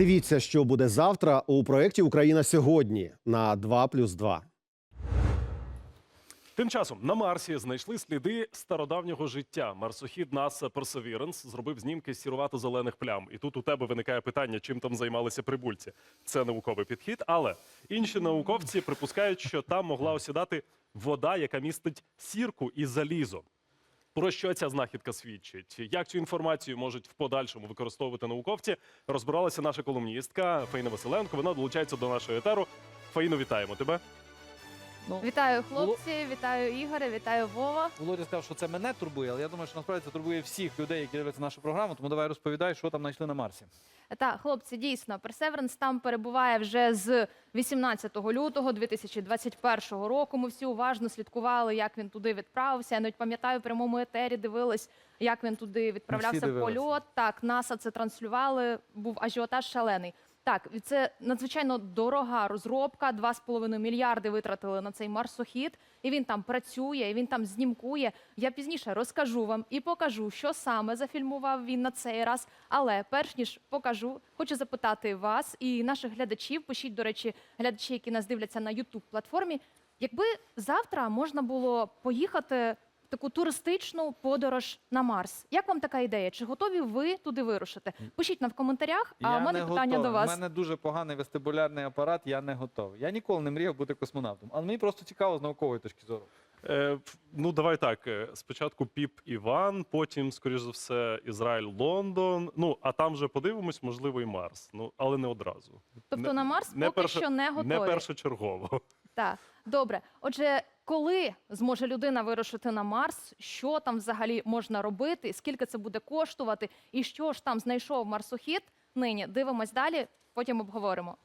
Дивіться, що буде завтра у проєкті Україна сьогодні на 2+,2. Тим часом на Марсі знайшли сліди стародавнього життя. Марсохід НАСА Perseverance зробив знімки сірувато-зелених плям. І тут у тебе виникає питання, чим там займалися прибульці. Це науковий підхід, але інші науковці припускають, що там могла осідати вода, яка містить сірку і залізо. Про що ця знахідка свідчить? Як цю інформацію можуть в подальшому використовувати науковці? Розбиралася наша колумністка Фаїна Василенко. Вона долучається до нашого етеру. Фаїно, вітаємо тебе. Ну, Вітаю, хлопці, вітаю Ігоре, вітаю Вова. Володя сказав, що це мене турбує, але я думаю, що насправді це турбує всіх людей, які дивляться нашу програму. Тому давай розповідай, що там знайшли на Марсі. Так, хлопці, дійсно, Персеверенс там перебуває вже з 18 лютого 2021 року. Ми всі уважно слідкували, як він туди відправився. Я навіть пам'ятаю, в прямому етері дивились, як він туди відправлявся в польот. Так, НАСА це транслювали. Був ажіотаж шалений. Так, це надзвичайно дорога розробка. 2,5 мільярди витратили на цей марсохід, і він там працює, і він там знімкує. Я пізніше розкажу вам і покажу, що саме зафільмував він на цей раз. Але перш ніж покажу, хочу запитати вас і наших глядачів. Пишіть, до речі, глядачі, які нас дивляться на youtube платформі. Якби завтра можна було поїхати таку туристичну подорож на Марс, як вам така ідея? Чи готові ви туди вирушити? Пишіть нам в коментарях. А у мене питання готовий. до вас. У мене дуже поганий вестибулярний апарат, я не готовий. Я ніколи не мріяв бути космонавтом, але мені просто цікаво з наукової точки зору. Е, ну, давай так. е, Спочатку Піп Іван, потім, скоріш за все, Ізраїль, Лондон. Ну, а там вже подивимось, можливо, і Марс. Ну, але не одразу. Тобто Не- на Марс не поки перше- що не готові. Не першочергово. Так, добре. Отже, коли зможе людина вирушити на Марс, що там взагалі можна робити, скільки це буде коштувати, і що ж там знайшов марсохід? Нині дивимось далі, потім обговоримо.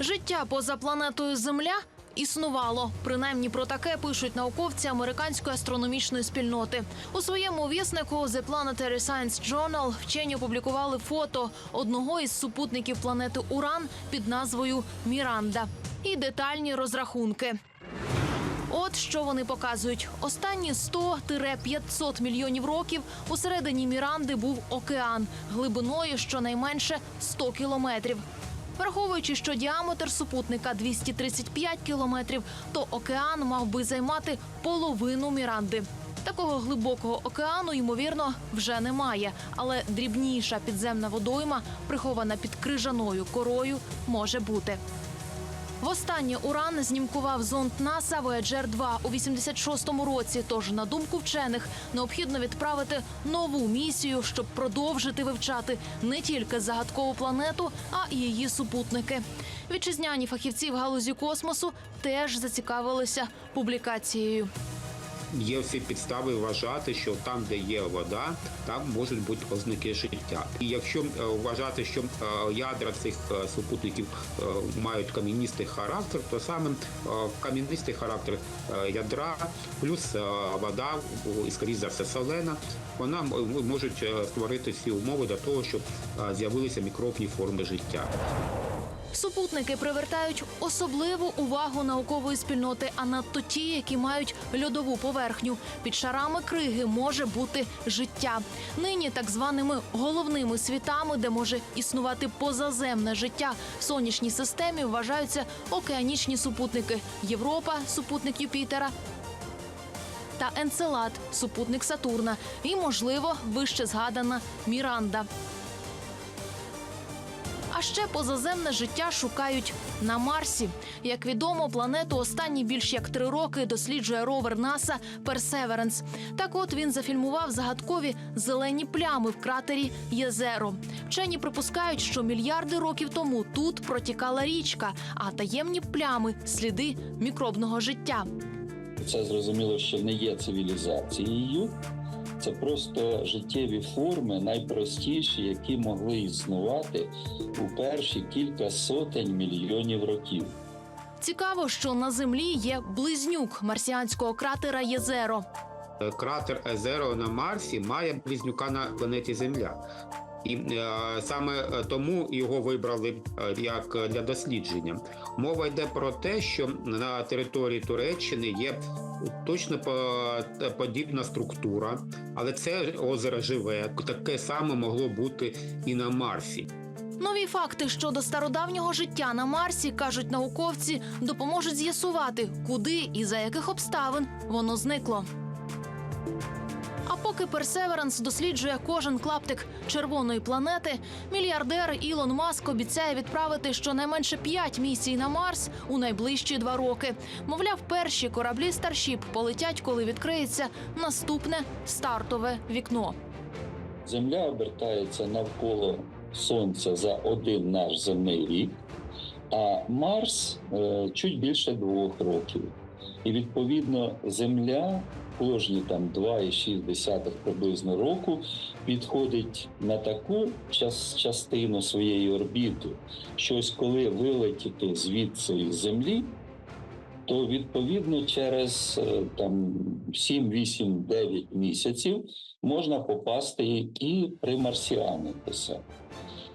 Життя поза планетою Земля існувало. Принаймні про таке пишуть науковці американської астрономічної спільноти. У своєму віснику The Planetary Science Journal вчені опублікували фото одного із супутників планети Уран під назвою Міранда і детальні розрахунки. От що вони показують: останні 100-500 мільйонів років у середині Міранди був океан глибиною щонайменше 100 кілометрів. Враховуючи, що діаметр супутника 235 кілометрів, то океан мав би займати половину Міранди. Такого глибокого океану, ймовірно, вже немає, але дрібніша підземна водойма, прихована під крижаною корою, може бути. Востаннє Уран знімкував зонд НАСА Voyager 2 у 86-му році. Тож, на думку вчених, необхідно відправити нову місію, щоб продовжити вивчати не тільки загадкову планету, а й її супутники. Вітчизняні фахівці в галузі космосу теж зацікавилися публікацією. Є всі підстави вважати, що там, де є вода, там можуть бути ознаки життя. І якщо е, вважати, що е, ядра цих е, супутників мають кам'янистий характер, то саме кам'янистий характер ядра плюс вода, і скоріш за все солена, вона можуть створити всі умови для того, щоб з'явилися мікробні форми життя. Супутники привертають особливу увагу наукової спільноти, а надто ті, які мають льодову поверхню. Під шарами криги може бути життя. Нині так званими головними світами, де може існувати позаземне життя в сонячній системі, вважаються океанічні супутники Європа, супутник Юпітера. Та Енцелад, супутник Сатурна, і, можливо, вище згадана Міранда. А ще позаземне життя шукають на Марсі. Як відомо, планету останні більш як три роки досліджує ровер НАСА Персеверенс. Так от він зафільмував загадкові зелені плями в кратері Єзеро. Вчені припускають, що мільярди років тому тут протікала річка, а таємні плями сліди мікробного життя. Це зрозуміло, що не є цивілізацією. Це просто життєві форми, найпростіші, які могли існувати у перші кілька сотень мільйонів років. Цікаво, що на землі є близнюк марсіанського кратера Єзеро. Кратер Езеро на Марсі має близнюка на планеті Земля. І е, саме е, тому його вибрали е, як для дослідження. Мова йде про те, що на території Туреччини є точно по- подібна структура, але це озеро живе. Таке саме могло бути і на Марсі. Нові факти щодо стародавнього життя на Марсі, кажуть науковці, допоможуть з'ясувати, куди і за яких обставин воно зникло. Поки Персеверанс досліджує кожен клаптик червоної планети, мільярдер Ілон Маск обіцяє відправити щонайменше п'ять місій на Марс у найближчі два роки. Мовляв, перші кораблі Starship полетять, коли відкриється наступне стартове вікно. Земля обертається навколо Сонця за один наш земний рік, а Марс е, чуть більше двох років. І відповідно Земля кожні там 2,6 приблизно року підходить на таку час, частину своєї орбіти, що ось коли вилетіти звідси із Землі, то відповідно через е, там 7, 8, 9 місяців можна попасти і при марсіанитися.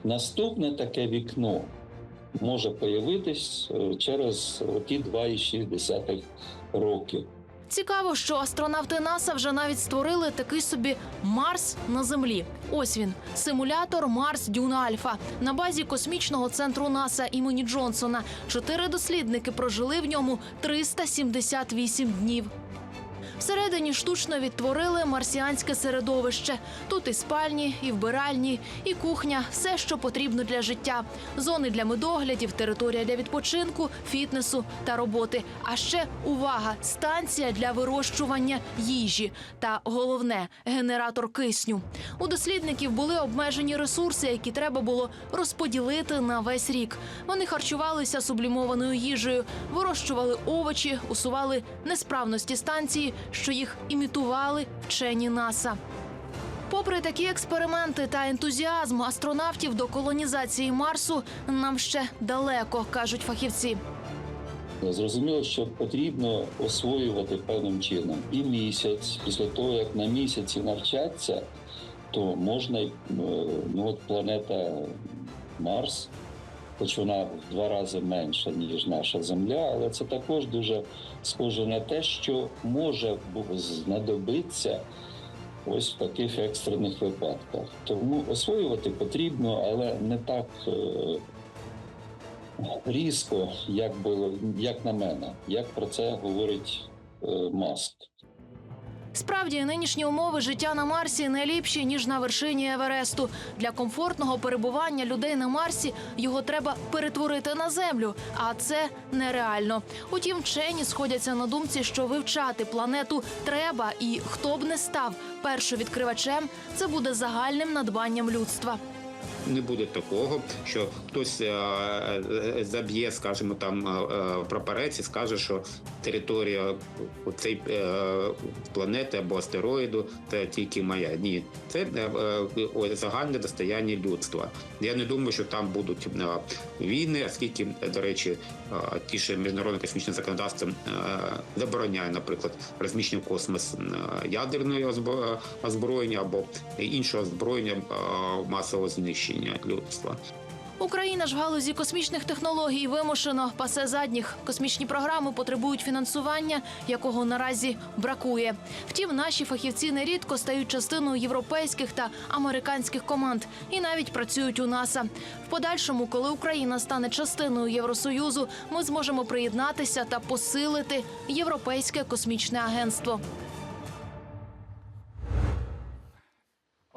Наступне таке вікно може появитись е, через ті 2,6 роки. Цікаво, що астронавти НАСА вже навіть створили такий собі Марс на землі. Ось він симулятор Марс Дюна Альфа на базі космічного центру НАСА імені Джонсона. Чотири дослідники прожили в ньому 378 днів. Всередині штучно відтворили марсіанське середовище. Тут і спальні, і вбиральні, і кухня все, що потрібно для життя. Зони для медоглядів, територія для відпочинку, фітнесу та роботи. А ще увага! Станція для вирощування їжі. Та головне генератор кисню. У дослідників були обмежені ресурси, які треба було розподілити на весь рік. Вони харчувалися сублімованою їжею, вирощували овочі, усували несправності станції, що їх імітували вчені НАСА. Попри такі експерименти та ентузіазм астронавтів до колонізації Марсу, нам ще далеко, кажуть фахівці. Зрозуміло, що потрібно освоювати певним чином і місяць. Після того, як на місяці навчаться, то можна е, ну от планета Марс, хоч вона в два рази менша, ніж наша Земля, але це також дуже схоже на те, що може знадобитися ось в таких екстрених випадках. Тому освоювати потрібно, але не так. е, різко, як було, як на мене, як про це говорить е, Маск. Справді, нинішні умови життя на Марсі не ліпші ніж на вершині Евересту. Для комфортного перебування людей на Марсі його треба перетворити на землю, а це нереально. Утім, вчені сходяться на думці, що вивчати планету треба, і хто б не став першовідкривачем, це буде загальним надбанням людства. Не буде такого, що хтось е, е, заб'є, скажімо, там е, прапорець і скаже, що територія цієї планети або астероїду це тільки моя. Ні, це загальне достояння людства. Я не думаю, що там будуть війни, оскільки, до речі, ті ж міжнародне космічне законодавство забороняє, наприклад, розміщення в космос ядерної озброєння або іншого озброєння масового знищення людства. Україна ж в галузі космічних технологій вимушено пасе задніх. Космічні програми потребують фінансування, якого наразі бракує. Втім, наші фахівці нерідко стають частиною європейських та американських команд і навіть працюють у НАСА. В подальшому, коли Україна стане частиною Євросоюзу, ми зможемо приєднатися та посилити європейське космічне агентство.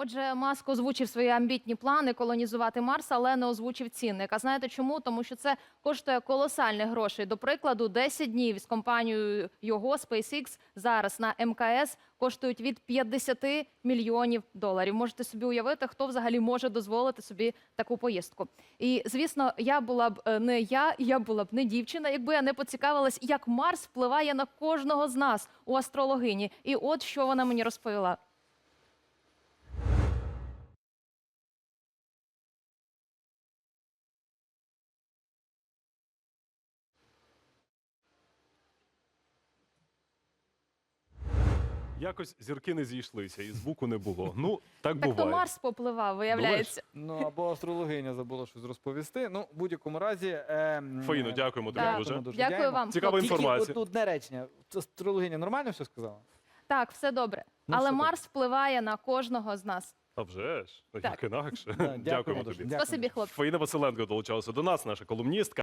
Отже, Маск озвучив свої амбітні плани колонізувати Марс, але не озвучив цінник. А знаєте чому? Тому що це коштує колосальних грошей. До прикладу, 10 днів з компанією його SpaceX зараз на МКС коштують від 50 мільйонів доларів. Можете собі уявити, хто взагалі може дозволити собі таку поїздку. І звісно, я була б е, не я, я була б не дівчина, якби я не поцікавилась, як Марс впливає на кожного з нас у астрологині. І от що вона мені розповіла. Якось зірки не зійшлися, і звуку не було. Ну, так Так то буває. Марс попливав, виявляється. Ну або астрологиня забула щось розповісти. Ну, в будь-якому разі. Е, Фаїно, дякуємо тобі Так. дуже. Дуже. Дякую вам. Цікава хлопці. інформація. Тільки одне речення. Астрологиня нормально все сказала? Так, все добре. Ну, Але все добре. Марс впливає на кожного з нас. А вже ж, Так. як інакше. Да, Дякуємо дуже. тобі. Дякую. Спасибі, хлопці. Фаїна Василенко долучалася до нас, наша колумністка.